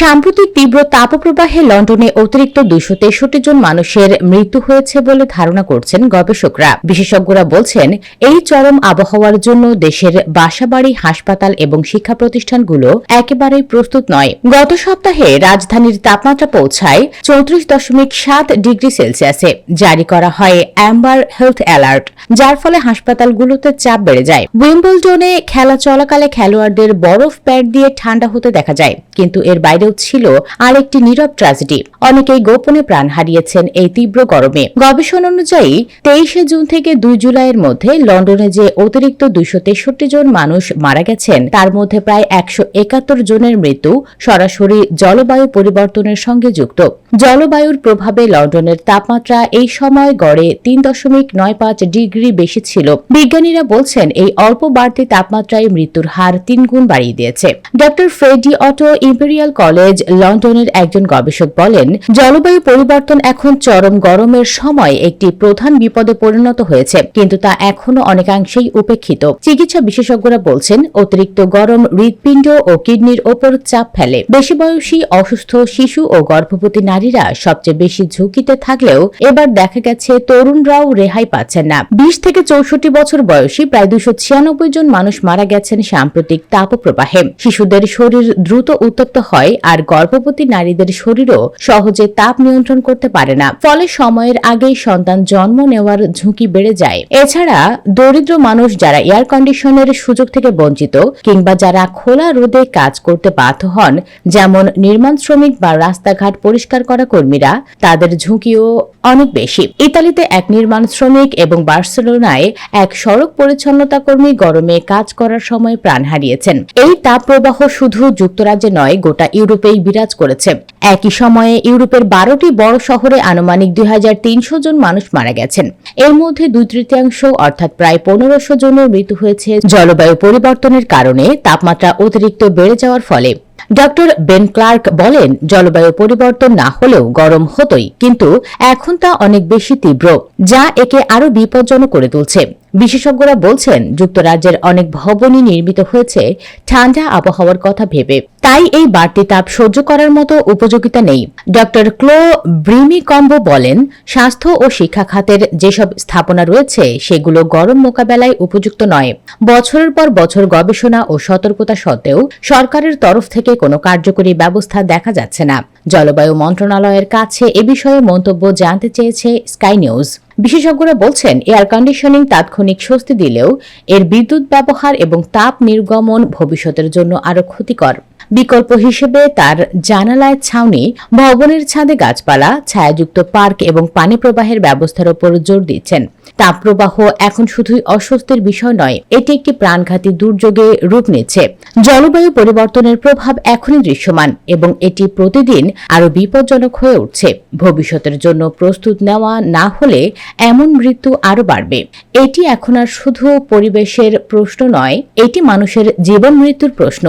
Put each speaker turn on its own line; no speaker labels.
সাম্প্রতিক তীব্র তাপপ্রবাহে লন্ডনে অতিরিক্ত দুইশো তেষট্টি জন মানুষের মৃত্যু হয়েছে বলে ধারণা করছেন গবেষকরা। বিশেষজ্ঞরা বলছেন, এই চরম আবহাওয়ার জন্য দেশের বাসাবাড়ি, হাসপাতাল এবং শিক্ষা প্রতিষ্ঠানগুলো একেবারেই প্রস্তুত নয়। গত সপ্তাহে রাজধানীর তাপমাত্রা পৌঁছায় চৌত্রিশ দশমিক সাত ডিগ্রি সেলসিয়াসে। জারি করা হয় অ্যাম্বার হেলথ অ্যালার্ট, যার ফলে হাসপাতালগুলোতে চাপ বেড়ে যায়। উইম্বলডনে খেলা চলাকালে খেলোয়াড়দের বরফ প্যাড দিয়ে ঠান্ডা হতে দেখা যায়, কিন্তু এর বাইরেও ছিল আরেকটি নীরব ট্র্যাজেডি অনেকেই গোপনে প্রাণ হারিয়েছেন এই তীব্র গরমে। গবেষণা অনুযায়ী, তেইশে জুন থেকে দুই জুলাইয়ের মধ্যে লন্ডনে যে অতিরিক্ত দুইশো তেষট্টি জন মানুষ মারা গেছেন, তার মধ্যে প্রায় একশো একাত্তর জনের মৃত্যু সরাসরি জলবায়ু পরিবর্তনের সঙ্গে যুক্ত। জলবায়ুর প্রভাবে লন্ডনের তাপমাত্রা এই সময় গড়ে তিন দশমিক নয় পাঁচ ডিগ্রি বেশি ছিল। বিজ্ঞানীরা বলছেন, এই অল্প বাড়তি তাপমাত্রায় মৃত্যুর হার তিন গুণ বাড়িয়ে দিয়েছে। Doctor Freddie Otto Imperial College লন্ডনের একজন গবেষক বলেন, জলবায়ু পরিবর্তন এখন চরম গরমের সময় একটি প্রধান বিপদে পরিণত হয়েছে, কিন্তু তা এখনও অনেকাংশেই উপেক্ষিত। চিকিৎসা বিশেষজ্ঞরা বলছেন, অতিরিক্ত গরম হৃৎপিণ্ড ও কিডনির ওপর চাপ ফেলে। বেশি বয়সী অসুস্থ শিশু ও গর্ভবতী নারীরা সবচেয়ে বেশি ঝুঁকিতে থাকলেও এবার দেখা গেছে তরুণরাও রেহাই পাচ্ছেন না। বিশ থেকে চৌষট্টি বছর বয়সী প্রায় দুশো ছিয়ানব্বই জন মানুষ মারা গেছেন সাম্প্রতিক তাপপ্রবাহে। শিশুদের শরীর দ্রুত উত্তপ্ত হয় আর গর্ভবতী নারীদের শরীরও সহজে তাপ নিয়ন্ত্রণ করতে পারে না। ফলে সময়ের আগেই সন্তান জন্ম নেওয়ার ঝুঁকি বেড়ে যায়। এছাড়া দরিদ্র মানুষ যারা এয়ার কন্ডিশনের সুযোগ থেকে বঞ্চিত কিংবা যারা খোলা রোদে কাজ করতে বাধ্য হন, যেমন নির্মাণ শ্রমিক বা রাস্তাঘাট পরিষ্কার করা কর্মীরা, তাদের ঝুঁকিও অনেক বেশি। ইতালিতে এক নির্মাণ শ্রমিক এবং বার্সেলোনায় এক সড়ক পরিচ্ছন্নতা কর্মী গরমে কাজ করার সময় প্রাণ হারিয়েছেন। এই তাপ প্রবাহ শুধু যুক্তরাজ্যে নয়, গোটা ইউরোপেই বিরাজ করেছে। একই সময়ে ইউরোপের বারোটি বড় শহরে আনুমানিক দুই হাজার তিনশো জন মানুষ মারা গেছেন। এর মধ্যে দুই তৃতীয়াংশ, অর্থাৎ প্রায় পনেরোশো জনের মৃত্যু হয়েছে। জলবায়ু পরিবর্তনের কারণে তাপমাত্রা অতিরিক্ত বেড়ে যাওয়ার ফলে ডক্টর বেন ক্লার্ক বলেন, জলবায়ু পরিবর্তন না হলেও গরম হতোই, কিন্তু এখন তা অনেক বেশি তীব্র, যা একে আরও বিপজ্জনক করে তুলছে। বিশেষজ্ঞরা বলছেন, যুক্তরাজ্যের অনেক ভবনই নির্মিত হয়েছে ঠান্ডা আবহাওয়ার কথা ভেবে। তাই এই বাড়তি তাপ সহ্য করার মতো উপযোগিতা নেই। ডক্টর ক্লো ব্রিমিকম্ব বলেন, স্বাস্থ্য ও শিক্ষা খাতের যেসব স্থাপনা রয়েছে, সেগুলো গরম মোকাবেলায় উপযুক্ত নয়। বছরের পর বছর গবেষণা ও সতর্কতা সত্ত্বেও সরকারের তরফ থেকে কোনো কার্যকরী ব্যবস্থা দেখা যাচ্ছে না। জলবায়ু মন্ত্রণালয়ের কাছে এ বিষয়ে মন্তব্য জানতে চেয়েছে স্কাই নিউজ। বিশেষজ্ঞরা বলছেন, এয়ার কন্ডিশনিং তাৎক্ষণিক স্বস্তি দিলেও এর বিদ্যুৎ ব্যবহার এবং তাপ নির্গমন ভবিষ্যতের জন্য আরও ক্ষতিকর। বিকল্প হিসেবে তার জানালায় ছাউনি, ভবনের ছাদে গাছপালা, ছায়াযুক্ত পার্ক এবং পানি প্রবাহের ব্যবস্থার উপর জোর দিচ্ছেন। তাপপ্রবাহ এখন শুধুই অস্বস্তির বিষয় নয়, এটি একটি প্রাণঘাতী দুর্যোগে রূপ নিচ্ছে। জলবায়ু পরিবর্তনের প্রভাব এখনই দৃশ্যমান এবং এটি প্রতিদিন আরও বিপজ্জনক হয়ে উঠছে। ভবিষ্যতের জন্য প্রস্তুত নেওয়া না হলে এমন মৃত্যু আরও বাড়বে। এটি এখন আর শুধু পরিবেশের প্রশ্ন নয়, এটি মানুষের জীবন মৃত্যুর প্রশ্ন।